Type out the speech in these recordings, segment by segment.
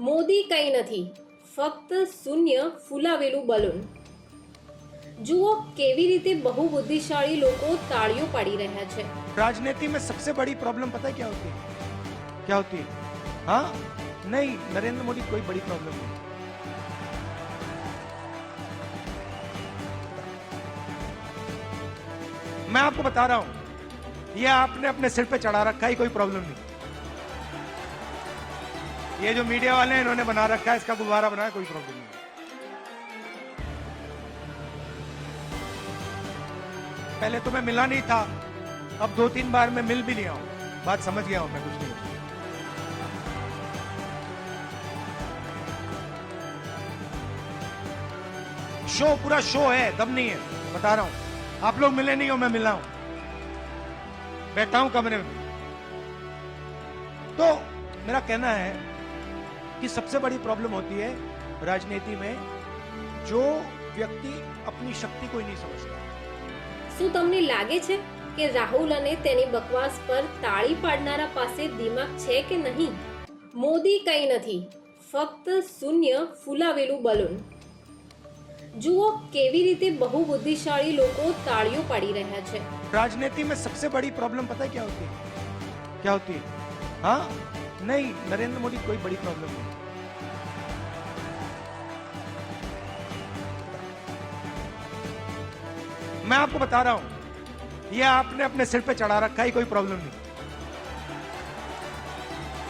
મોદી કંઈ નથી ફક્ત શૂન્ય ફૂલાવેલું બલૂન જુઓ કેવી રીતે બહુ બુદ્ધિશાળી લોકો તાળીઓ પાડી રહ્યા છે राजनीति में सबसे बड़ी प्रॉब्लम पता है क्या होती है क्या होती है हाँ नहीं नरेंद्र मोदी कोई बड़ी प्रॉब्लम नहीं मैं आपको बता रहा हूं ये आपने अपने सिर पे चढ़ा रखा है कोई प्रॉब्लम नहीं ये जो मीडिया वाले हैं, इन्होंने बना रखा है, इसका गुब्बारा बनाया, कोई प्रॉब्लम नहीं पहले तो मैं मिला नहीं था, अब दो तीन बार मैं मिल भी लिया हूँ। बात समझ गया हूँ मैं कुछ नहीं। शो, पूरा शो है, दम नहीं है, बता रहा हूँ। आप लोग मिले नहीं हो, मैं मिला हूँ। बैठा हूँ कमरे में। तो मेरा कहना है कि सबसे बड़ी प्रॉब्लम होती है राजनीति में जो व्यक्ति अपनी शक्ति को ही नहीं समझता શું તમને લાગે છે કે રાહુલ અને તેની બકવાસ પર તાળી પાડનારા પાસે દિમાગ છે કે નહીં મોદી કંઈ નથી ફક્ત શૂન્ય ફૂલાવેલું બલૂન જુઓ કેવી રીતે બહુ બુદ્ધિશાળી લોકો તાળીઓ પાડી રહ્યા છે राजनीति में सबसे बड़ी प्रॉब्लम पता है क्या होती है क्या होती है हाँ नहीं, नरेंद्र मोदी कोई बड़ी प्रॉब्लम नहीं। मैं आपको बता रहा हूँ, ये आपने अपने सिर पे चढ़ा रखा है, कोई प्रॉब्लम नहीं।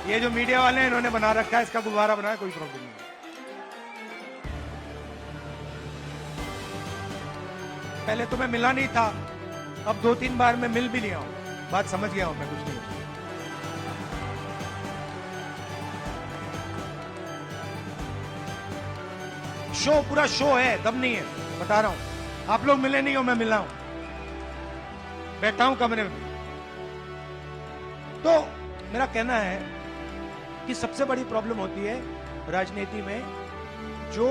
ये जो मीडिया वाले हैं, इन्होंने बना रखा है, इसका गुब्बारा बनाया, कोई प्रॉब्लम नहीं। पहले तो मैं मिला नहीं था, अब दो तीन बार मैं मिल भी लिया हूँ। बात समझ गया हूँ मैं कुछ नहीं। शो पूरा शो है दम नहीं है बता रहा हूं आप लोग मिले नहीं हो मैं मिला हूं बैठा हूं कमरे में तो मेरा कहना है कि सबसे बड़ी प्रॉब्लम होती है राजनीति में जो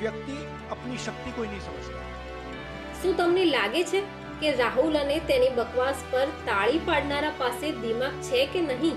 व्यक्ति अपनी शक्ति को ही नहीं समझता શું તમને લાગે છે કે રાહુલ અને તેની બકવાસ પર તાળી પાડનારા પાસે દિમાગ છે કે નહીં